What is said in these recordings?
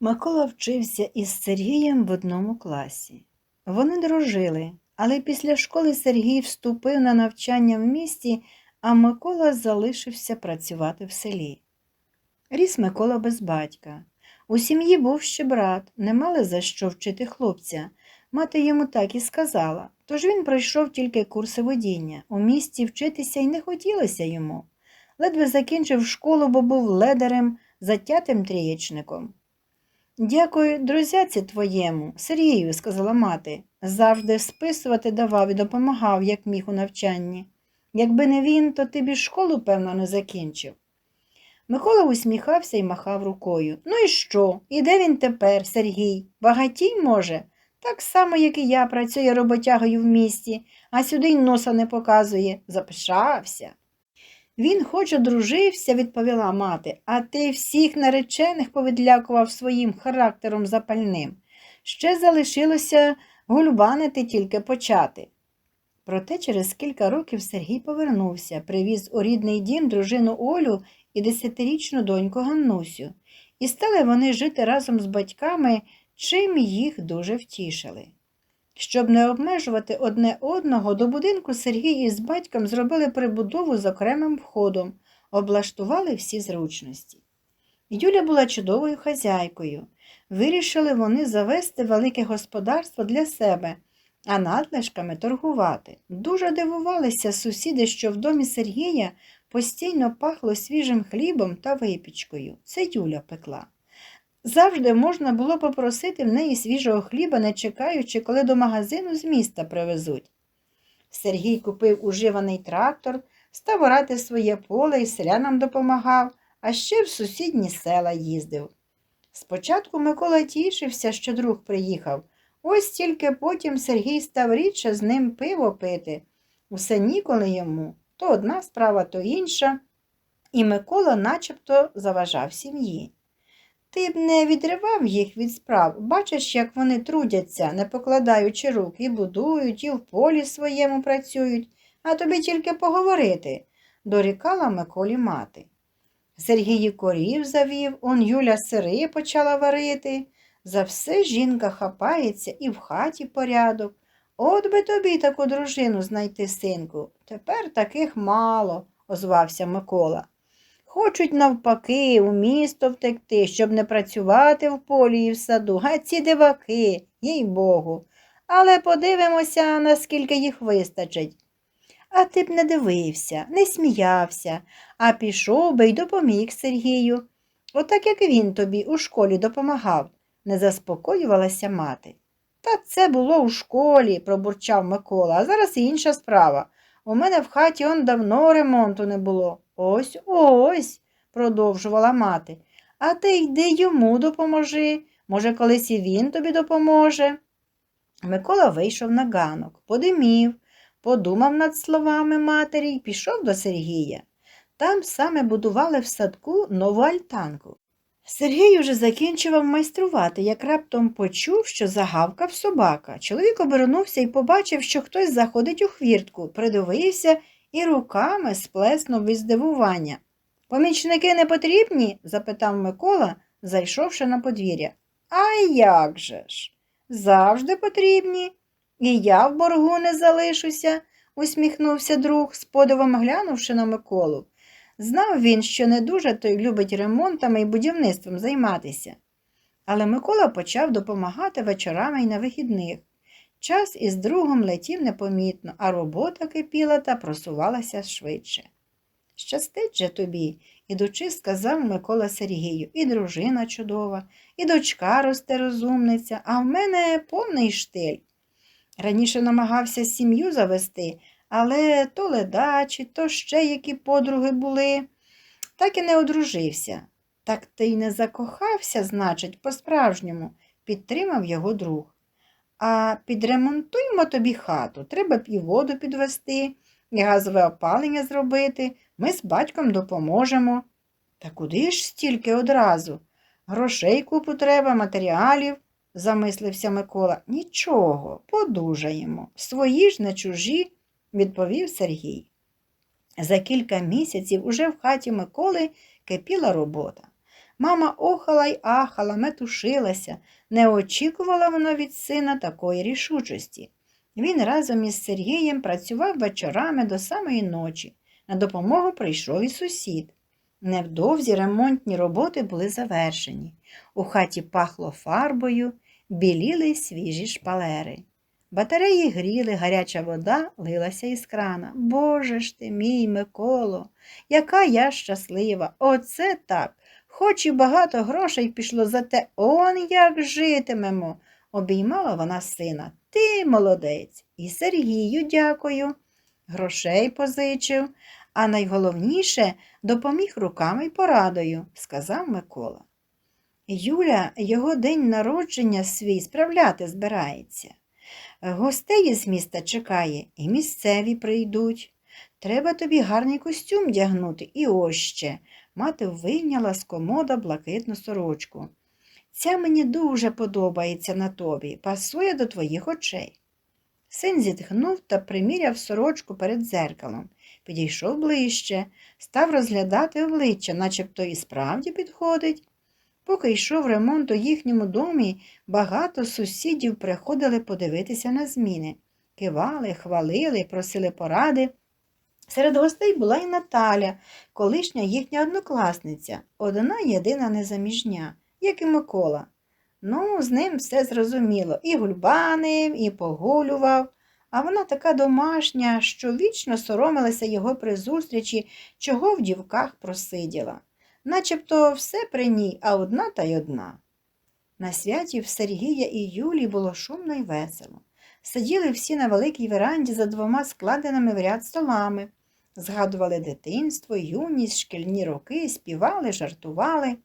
Микола вчився із Сергієм в одному класі. Вони дружили, але після школи Сергій вступив на навчання в місті, а Микола залишився працювати в селі. Ріс Микола без батька. У сім'ї був ще брат, не мали за що вчити хлопця. Мати йому так і сказала. Тож він пройшов тільки курси водіння. У місті вчитися й не хотілося йому. Ледве закінчив школу, бо був ледарем, затятим трієчником. Дякую, друзяці твоєму, Сергію, сказала мати. Завжди списувати давав і допомагав, як міг у навчанні. Якби не він, то ти б школу, певно, не закінчив. Микола усміхався і махав рукою. Ну і що? І де він тепер, Сергій? Багатій, може? Так само, як і я, працює роботягою в місті, а сюди й носа не показує. Запишався. Він хоч одружився, відповіла мати, а ти всіх наречених повідлякував своїм характером запальним. Ще залишилося гульбанити тільки почати. Проте через кілька років Сергій повернувся, привіз у рідний дім дружину Олю і десятирічну доньку Ганнусю, і стали вони жити разом з батьками, чим їх дуже втішили. Щоб не обмежувати одне одного, до будинку Сергій із батьком зробили прибудову з окремим входом, облаштували всі зручності. Юля була чудовою хазяйкою. Вирішили вони завести велике господарство для себе, а надлишками торгувати. Дуже дивувалися сусіди, що в домі Сергія постійно пахло свіжим хлібом та випічкою. Це Юля пекла. Завжди можна було попросити в неї свіжого хліба, не чекаючи, коли до магазину з міста привезуть. Сергій купив уживаний трактор, став орати своє поле і селянам допомагав, а ще в сусідні села їздив. Спочатку Микола тішився, що друг приїхав, ось тільки потім Сергій став рідше з ним пиво пити. Усе ніколи йому то одна справа, то інша, і Микола начебто заважав сім'ї. Ти б не відривав їх від справ, бачиш, як вони трудяться, не покладаючи рук, і будують, і в полі своєму працюють, а тобі тільки поговорити, дорікала Миколі мати. Сергій корів завів, он Юля сири почала варити. За все жінка хапається і в хаті порядок. От би тобі таку дружину знайти, синку. Тепер таких мало, озвався Микола. Хочуть навпаки у місто втекти, щоб не працювати в полі і в саду, га ці диваки, їй Богу. Але подивимося, наскільки їх вистачить. А ти б не дивився, не сміявся, а пішов би й допоміг Сергію. Отак як він тобі у школі допомагав, не заспокоювалася мати. Та це було у школі, пробурчав Микола, а зараз інша справа. У мене в хаті он давно ремонту не було. Ось ось, продовжувала мати. А ти йди йому допоможи. Може, колись і він тобі допоможе. Микола вийшов на ганок, подимів, подумав над словами матері і пішов до Сергія. Там саме будували в садку нову альтанку. Сергій уже закінчував майструвати, як раптом почув, що загавкав собака. Чоловік обернувся і побачив, що хтось заходить у хвіртку, придивився і руками сплеснув від здивування. Помічники не потрібні? запитав Микола, зайшовши на подвір'я. А як же ж? Завжди потрібні. І я в боргу не залишуся, усміхнувся друг, з подивом глянувши на Миколу. Знав він, що не дуже той любить ремонтами і будівництвом займатися. Але Микола почав допомагати вечорами й на вихідних. Час із другом летів непомітно, а робота кипіла та просувалася швидше. Щастить же тобі, ідучи, сказав Микола Сергію, і дружина чудова, і дочка росте розумниця, а в мене повний штиль. Раніше намагався сім'ю завести, але то ледачі, то ще які подруги були, так і не одружився. Так ти й не закохався, значить, по-справжньому, підтримав його друг. А підремонтуємо тобі хату, треба б і воду підвести, і газове опалення зробити. Ми з батьком допоможемо. Та куди ж стільки одразу? Грошей купу треба, матеріалів, замислився Микола. Нічого, подужаємо. Свої ж не чужі, відповів Сергій. За кілька місяців уже в хаті Миколи кипіла робота. Мама охала й ахала, метушилася. Не очікувала вона від сина такої рішучості. Він разом із Сергієм працював вечорами до самої ночі. На допомогу прийшов і сусід. Невдовзі ремонтні роботи були завершені. У хаті пахло фарбою, біліли свіжі шпалери. Батареї гріли, гаряча вода лилася із крана. Боже ж ти мій Миколо, яка я щаслива! Оце так! Хоч і багато грошей пішло, зате он як житимемо. Обіймала вона сина. Ти молодець. І Сергію дякую. Грошей позичив, а найголовніше допоміг руками й порадою, сказав Микола. Юля його день народження свій справляти збирається. Гостей із міста чекає, і місцеві прийдуть. Треба тобі гарний костюм дягнути, і ось ще. Мати вийняла з комода блакитну сорочку. Ця мені дуже подобається на тобі, пасує до твоїх очей. Син зітхнув та приміряв сорочку перед дзеркалом, підійшов ближче, став розглядати обличчя, начебто і справді підходить. Поки йшов ремонт у їхньому домі, багато сусідів приходили подивитися на зміни. Кивали, хвалили, просили поради. Серед гостей була й Наталя, колишня їхня однокласниця, одна єдина незаміжня, як і Микола. Ну, з ним все зрозуміло, і гульбанив, і погулював, а вона така домашня, що вічно соромилася його при зустрічі, чого в дівках просиділа. Начебто все при ній, а одна та й одна. На святі в Сергія і Юлі було шумно й весело. Сиділи всі на великій веранді за двома складеними в ряд столами, згадували дитинство, юність, шкільні роки, співали, жартували.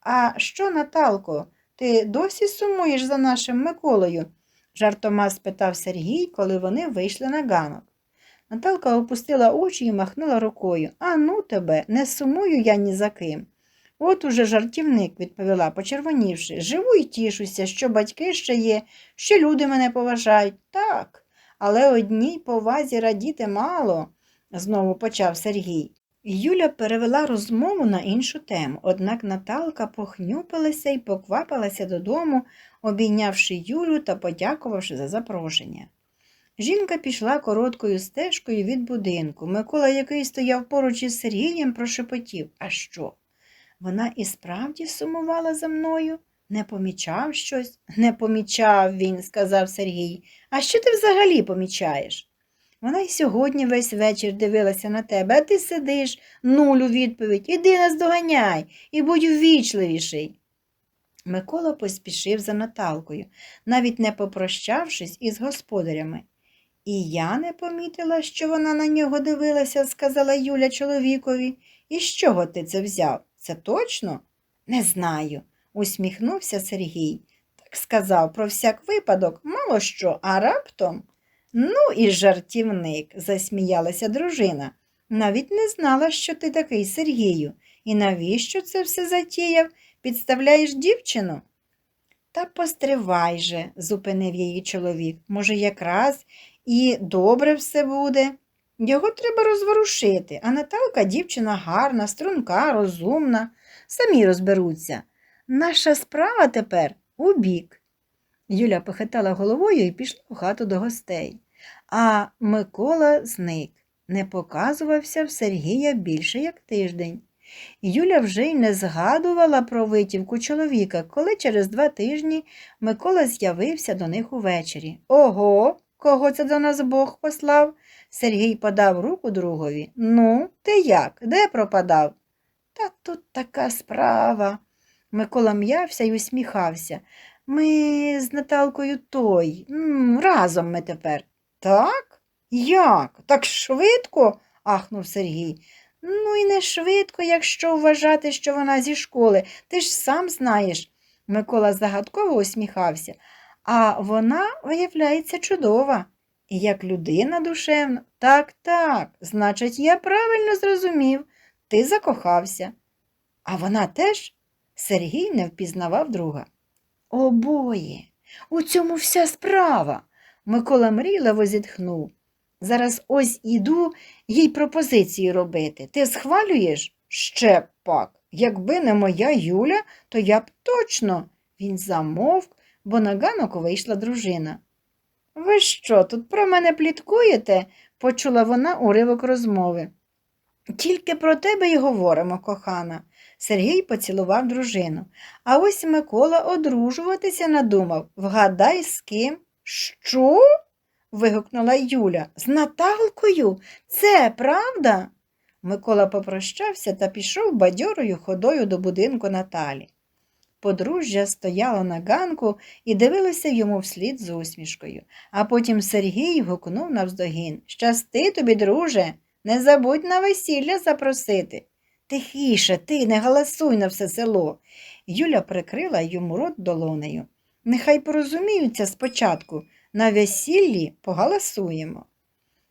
А що, Наталко, ти досі сумуєш за нашим Миколою? жартома спитав Сергій, коли вони вийшли на ганок. Наталка опустила очі і махнула рукою. А ну тебе, не сумую я ні за ким. От уже жартівник, відповіла, почервонівши. Живу й тішуся, що батьки ще є, що люди мене поважають. Так, але одній повазі радіти мало, знову почав Сергій. Юля перевела розмову на іншу тему, однак Наталка похнюпилася і поквапилася додому, обійнявши Юлю та подякувавши за запрошення. Жінка пішла короткою стежкою від будинку. Микола, який стояв поруч із Сергієм, прошепотів А що? Вона і справді сумувала за мною? Не помічав щось? Не помічав він, сказав Сергій. А що ти взагалі помічаєш? Вона й сьогодні весь вечір дивилася на тебе, а ти сидиш, нуль у відповідь. Іди нас доганяй і будь ввічливіший. Микола поспішив за Наталкою, навіть не попрощавшись із господарями. І я не помітила, що вона на нього дивилася, сказала Юля чоловікові. І з чого ти це взяв? Це точно? Не знаю, усміхнувся Сергій. Так сказав про всяк випадок, мало що, а раптом. Ну і жартівник, засміялася дружина. Навіть не знала, що ти такий Сергію. І навіщо це все затіяв? Підставляєш дівчину? Та постривай же, зупинив її чоловік. Може, якраз і добре все буде. Його треба розворушити, а Наталка дівчина гарна, струнка, розумна. Самі розберуться. Наша справа тепер у бік. Юля похитала головою і пішла в хату до гостей. А Микола зник, не показувався в Сергія більше як тиждень. Юля вже й не згадувала про витівку чоловіка, коли через два тижні Микола з'явився до них увечері. Ого, кого це до нас Бог послав? Сергій подав руку другові. Ну, ти як? Де пропадав? Та тут така справа. Микола м'явся й усміхався. Ми з Наталкою той. Разом ми тепер. Так? Як? Так швидко? ахнув Сергій. Ну і не швидко, якщо вважати, що вона зі школи. Ти ж сам знаєш. Микола загадково усміхався. А вона, виявляється, чудова. І як людина душевна. Так, так, значить, я правильно зрозумів. Ти закохався. А вона теж? Сергій не впізнавав друга. Обоє. У цьому вся справа. Микола мрійливо зітхнув. Зараз ось іду їй пропозиції робити. Ти схвалюєш? Ще пак. Якби не моя Юля, то я б точно. Він замовк, бо на ганок вийшла дружина. Ви що, тут про мене пліткуєте? почула вона уривок розмови. Тільки про тебе й говоримо, кохана. Сергій поцілував дружину. А ось Микола одружуватися надумав. Вгадай, з ким? Що? вигукнула Юля. З Наталкою? Це правда? Микола попрощався та пішов бадьорою ходою до будинку Наталі. Подружжя стояло на ганку і дивилося йому вслід з усмішкою, а потім Сергій гукнув навздогін Щасти тобі, друже, не забудь на весілля запросити. Тихіше, ти не галасуй на все село. Юля прикрила йому рот долонею. Нехай порозуміються спочатку, на весіллі погаласуємо.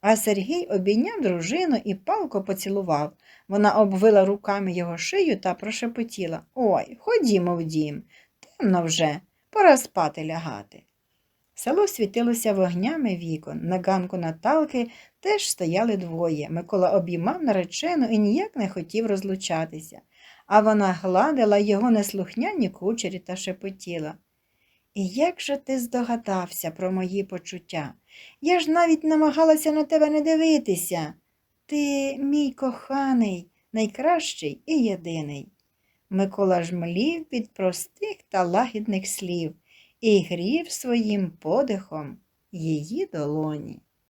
А Сергій обійняв дружину і палко поцілував. Вона обвила руками його шию та прошепотіла Ой, ходімо в дім. Темно вже, пора спати лягати. Село світилося вогнями вікон. На ганку Наталки теж стояли двоє. Микола обіймав наречену і ніяк не хотів розлучатися, а вона гладила його неслухняні кучері та шепотіла. І як же ти здогадався про мої почуття? Я ж навіть намагалася на тебе не дивитися. Ти, мій коханий, найкращий і єдиний. Микола ж млів від простих та лагідних слів і грів своїм подихом її долоні.